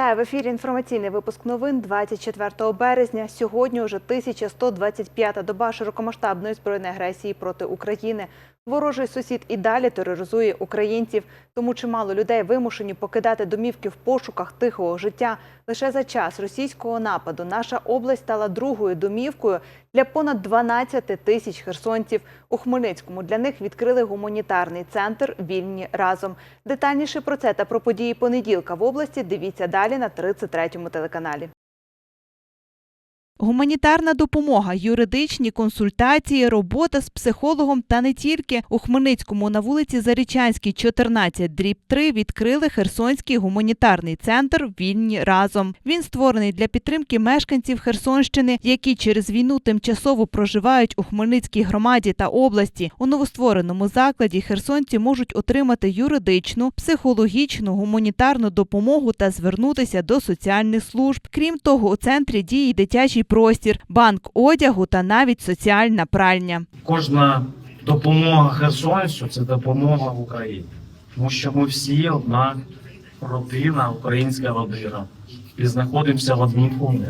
Вітаю в ефірі. Інформаційний випуск новин 24 березня. Сьогодні уже 1125-та доба широкомасштабної збройної агресії проти України. Ворожий сусід і далі тероризує українців, тому чимало людей вимушені покидати домівки в пошуках тихого життя. Лише за час російського нападу наша область стала другою домівкою для понад 12 тисяч херсонців. У Хмельницькому для них відкрили гуманітарний центр Вільні разом. Детальніше про це та про події понеділка в області дивіться далі на 33-му телеканалі. Гуманітарна допомога, юридичні консультації, робота з психологом та не тільки у Хмельницькому на вулиці Зарічанській, 14, дріб 3 відкрили Херсонський гуманітарний центр Вільні разом. Він створений для підтримки мешканців Херсонщини, які через війну тимчасово проживають у Хмельницькій громаді та області. У новоствореному закладі херсонці можуть отримати юридичну, психологічну, гуманітарну допомогу та звернутися до соціальних служб. Крім того, у центрі діє й дитячий простір, банк одягу та навіть соціальна пральня. Кожна допомога Херсонцю це допомога Україні. Тому що ми всі одна родина, українська родина, і знаходимося в одній умові.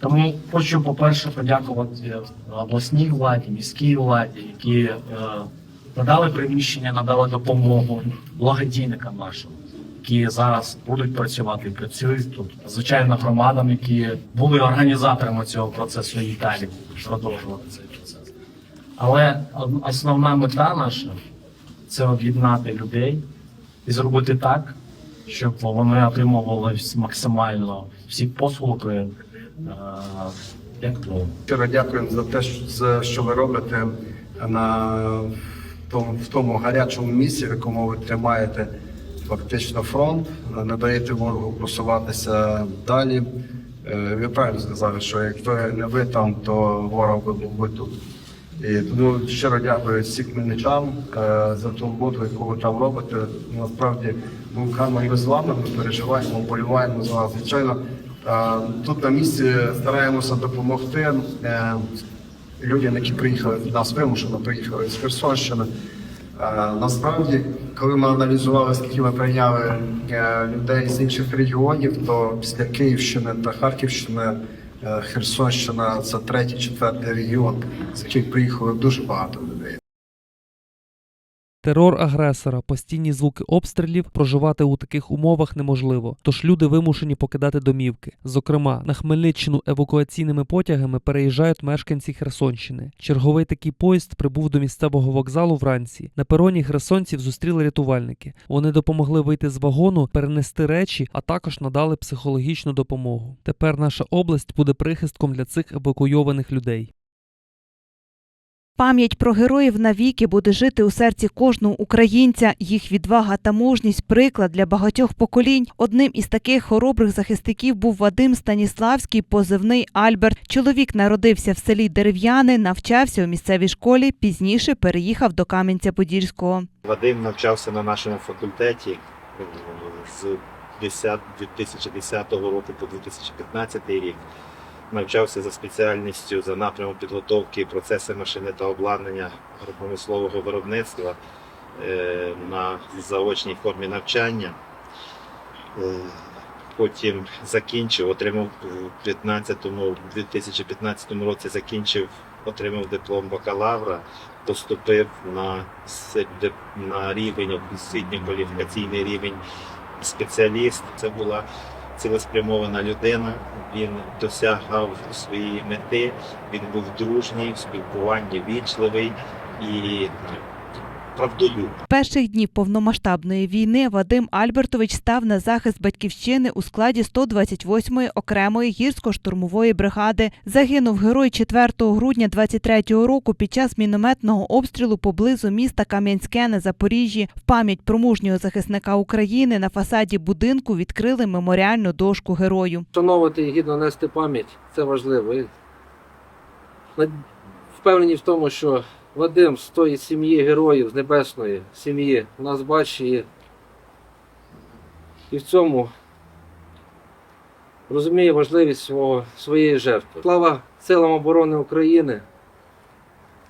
Тому хочу, по-перше, подякувати обласній владі, міській владі, які е, надали приміщення, надали допомогу благодійникам нашим, які зараз будуть працювати і працюють тут. Звичайно, громадам, які були організаторами цього процесу і далі продовжувати цей процес. Але основна мета наша це об'єднати людей і зробити так, щоб вони отримували максимально всі послуги, е, як. Щиро дякуємо за те, що- ви робите на тому, в тому гарячому місці, в якому ви тримаєте фактично фронт, не даєте ворогу просуватися далі. Е, Ви правильно сказали, що якби не ви там, то ворог би був би тут. І тому щиро дякую всім хмельничам е, за ту роботу, яку ви там робите. Насправді ми окремо і з вами ми переживаємо, боліваємо за вас. Звичайно, е, тут на місці стараємося допомогти е, людям, які приїхали нас вимушено, приїхали з Херсонщини. Е, Насправді, коли ми аналізували, скільки ми прийняли е, людей з інших регіонів, то після Київщини та Харківщини е, Херсонщина це третій, четвертий регіон, з яких приїхало дуже багато людей. Терор агресора, постійні звуки обстрілів, проживати у таких умовах неможливо. Тож люди вимушені покидати домівки. Зокрема, на Хмельниччину евакуаційними потягами переїжджають мешканці Херсонщини. Черговий такий поїзд прибув до місцевого вокзалу вранці. На пероні херсонців зустріли рятувальники. Вони допомогли вийти з вагону, перенести речі, а також надали психологічну допомогу. Тепер наша область буде прихистком для цих евакуйованих людей. Пам'ять про героїв навіки буде жити у серці кожного українця. Їх відвага та мужність приклад для багатьох поколінь. Одним із таких хоробрих захисників був Вадим Станіславський, позивний Альберт. Чоловік народився в селі Дерев'яни, навчався у місцевій школі. Пізніше переїхав до Кам'янця-Подільського. Вадим навчався на нашому факультеті е, з 10 2010 року по 2015 рік. Навчався за спеціальністю за напрямом підготовки процеси машини та обладнання промислового виробництва е, на заочній формі навчання. Е, Потім закінчив, отримав у 15-му, 2015 році закінчив, отримав диплом бакалавра, поступив на, на рівень, освітньо кваліфікаційний рівень спеціаліст. Це була цілеспрямована людина. Він досягав своєї мети, він був дружній, в спілкуванні вічливий і правдолюб. Перших днів повномасштабної війни Вадим Альбертович став на захист батьківщини у складі 128-ї окремої гірсько-штурмової бригади. Загинув герой 4 грудня 23-го року під час мінометного обстрілу поблизу міста Кам'янське на Запоріжжі. В пам'ять про мужнього захисника України на фасаді будинку відкрили меморіальну дошку герою. Вшановувати і гідно нести пам'ять це важливо. Впевнені в тому, що Вадим з тої сім'ї героїв, з небесної сім'ї, нас бачить і, в цьому розуміє важливість свого, своєї жертви. Слава силам оборони України,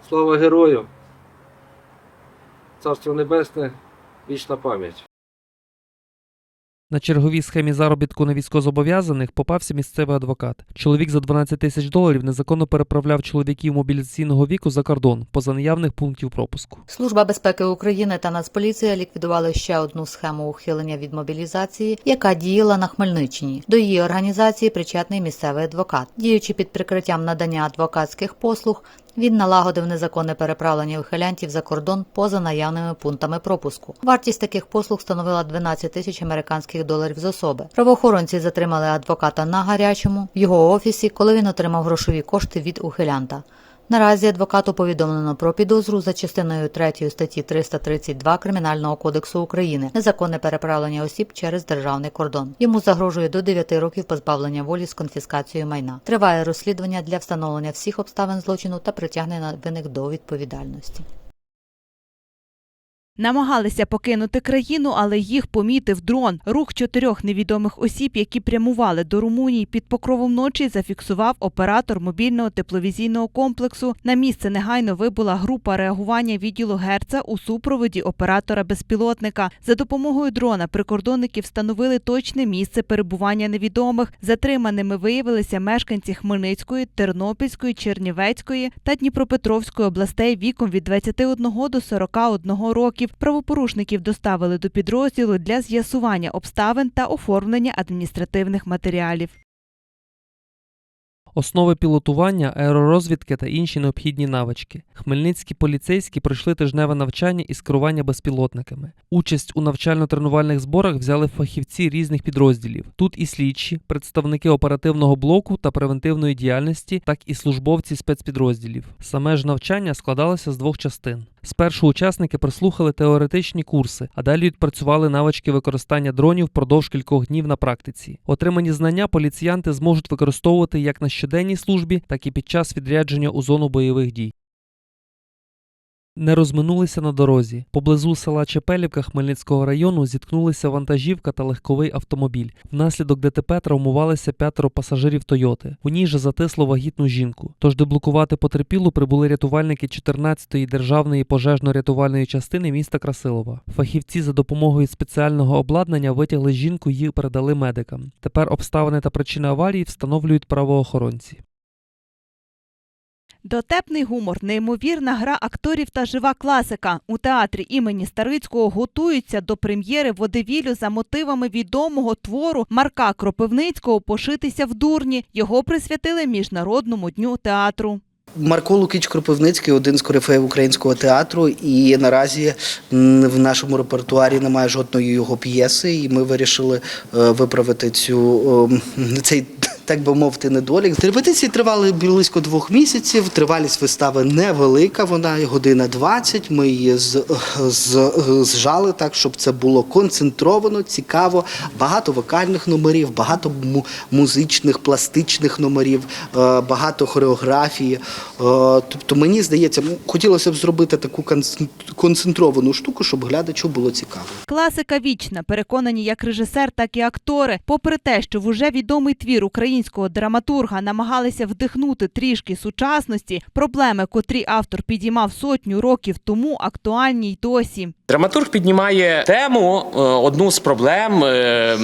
слава герою, Царство Небесне, вічна пам'ять. На черговій схемі заробітку на військовозобов'язаних попався місцевий адвокат. Чоловік за 12 тисяч доларів незаконно переправляв чоловіків мобілізаційного віку за кордон поза наявних пунктів пропуску. Служба безпеки України та Нацполіція ліквідували ще одну схему ухилення від мобілізації, яка діяла на Хмельниччині. До її організації причетний місцевий адвокат. Діючи під прикриттям надання адвокатських послуг, він налагодив незаконне переправлення ухилянтів за кордон поза наявними пунктами пропуску. Вартість таких послуг становила 12 тисяч американських доларів з особи. Правоохоронці затримали адвоката на гарячому в його офісі, коли він отримав грошові кошти від ухилянта. Наразі адвокату повідомлено про підозру за частиною 3 статті 332 Кримінального кодексу України незаконне переправлення осіб через державний кордон. Йому загрожує до 9 років позбавлення волі з конфіскацією майна. Триває розслідування для встановлення всіх обставин злочину та притягнення винних до відповідальності. Намагалися покинути країну, але їх помітив дрон. Рух чотирьох невідомих осіб, які прямували до Румунії під покровом ночі, зафіксував оператор мобільного тепловізійного комплексу. На місце негайно вибула група реагування відділу Герца у супроводі оператора безпілотника. За допомогою дрона прикордонники встановили точне місце перебування невідомих. Затриманими виявилися мешканці Хмельницької, Тернопільської, Чернівецької та Дніпропетровської областей віком від 21 до 41 років. Правопорушників доставили до підрозділу для з'ясування обставин та оформлення адміністративних матеріалів. Основи пілотування, аеророзвідки та інші необхідні навички. Хмельницькі поліцейські пройшли тижневе навчання із керування безпілотниками. Участь у навчально-тренувальних зборах взяли фахівці різних підрозділів. Тут і слідчі, представники оперативного блоку та превентивної діяльності, так і службовці спецпідрозділів. Саме ж навчання складалося з двох частин. Спершу учасники прослухали теоретичні курси, а далі відпрацювали навички використання дронів впродовж кількох днів на практиці. Отримані знання поліціянти зможуть використовувати як на щоденній службі, так і під час відрядження у зону бойових дій. Не розминулися на дорозі. Поблизу села Чепелівка Хмельницького району зіткнулися вантажівка та легковий автомобіль. Внаслідок ДТП травмувалися п'ятеро пасажирів Тойоти. У ній же затисло вагітну жінку. Тож деблокувати потерпілу прибули рятувальники 14-ї державної пожежно-рятувальної частини міста Красилова. Фахівці за допомогою спеціального обладнання витягли жінку і передали медикам. Тепер обставини та причини аварії встановлюють правоохоронці. Дотепний гумор, неймовірна гра акторів та жива класика. У театрі імені Старицького готуються до прем'єри водевілю за мотивами відомого твору Марка Кропивницького Пошитися в дурні. Його присвятили Міжнародному дню театру. Марко Лукіч Кропивницький один з корифеїв українського театру, і наразі в нашому репертуарі немає жодної його п'єси, і ми вирішили е, виправити цю ем, цей. Так би мовити, недолік. Репетиції тривали близько двох місяців. Тривалість вистави невелика, вона година 20. Ми її з, з, зжали так, щоб це було концентровано, цікаво. Багато вокальних номерів, багато музичних, пластичних номерів, е, багато хореографії. Е, Тобто, мені здається, хотілося б зробити таку концентровану штуку, щоб глядачу було цікаво. Класика вічна, переконані як режисер, так і актори. Попри те, що в уже відомий твір українського драматурга намагалися вдихнути трішки сучасності, проблеми, котрі автор підіймав сотню років тому, актуальні й досі. Драматург піднімає тему, е, одну з проблем е,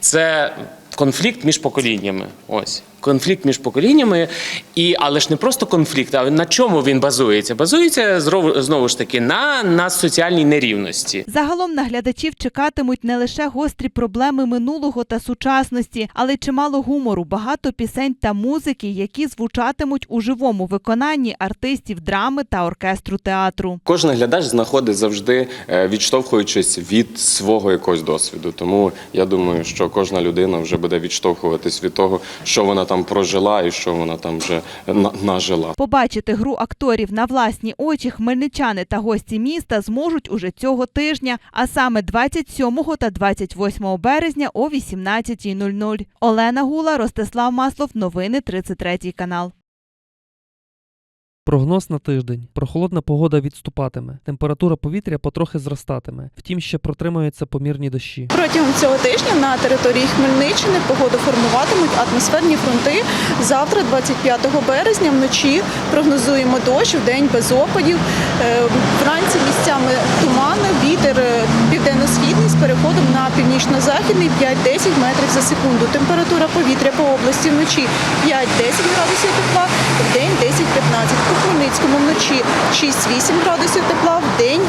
це конфлікт між поколіннями. Ось. Конфлікт між поколіннями, і, але ж не просто конфлікт, а на чому він базується? Базується знову, знову ж таки на, на соціальній нерівності. Загалом на глядачів чекатимуть не лише гострі проблеми минулого та сучасності, але й чимало гумору, багато пісень та музики, які звучатимуть у живому виконанні артистів драми та оркестру театру. Кожен глядач знаходить завжди, е, відштовхуючись від свого якогось досвіду. Тому я думаю, що кожна людина вже буде відштовхуватись від того, що вона там прожила і що вона там вже на- нажила. Побачити гру акторів на власні очі хмельничани та гості міста зможуть уже цього тижня, а саме 27 та 28 березня о 18.00. Олена Гула, Ростислав Маслов. Новини 33 канал. Прогноз на тиждень. Прохолодна погода відступатиме. Температура повітря потрохи зростатиме. Втім, ще протримаються помірні дощі. Протягом цього тижня на території Хмельниччини погоду формуватимуть атмосферні фронти. Завтра, 25 березня, вночі прогнозуємо дощ, в день без опадів. Е, Вранці місцями тумани, вітер е, південно-східний з переходом на північно-західний 5-10 метрів за секунду. Температура повітря по області вночі 5-10 градусів тепла, в день 10-15. У Хмельницькому вночі 6-8 градусів тепла, в день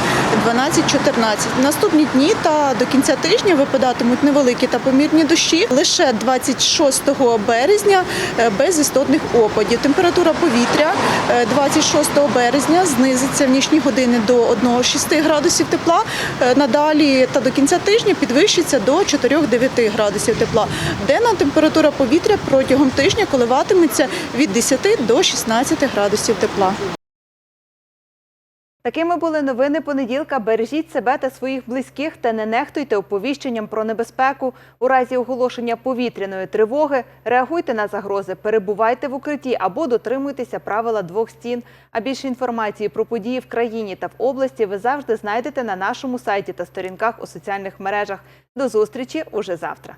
12-14. Наступні дні та до кінця тижня випадатимуть невеликі та помірні дощі. Лише 26 березня е, без істотних опадів. Температура повітря е, 26 березня знизиться в нічні години до 1-6 градусів тепла. Е, Надалі та до кінця тижня підвищиться до 4-9 градусів тепла. Денна температура повітря протягом тижня коливатиметься від 10 до 16 градусів тепла. Такими були новини понеділка. Бережіть себе та своїх близьких та не нехтуйте оповіщенням про небезпеку. У разі оголошення повітряної тривоги реагуйте на загрози, перебувайте в укритті або дотримуйтеся правила двох стін. А більше інформації про події в країні та в області ви завжди знайдете на нашому сайті та сторінках у соціальних мережах. До зустрічі уже завтра.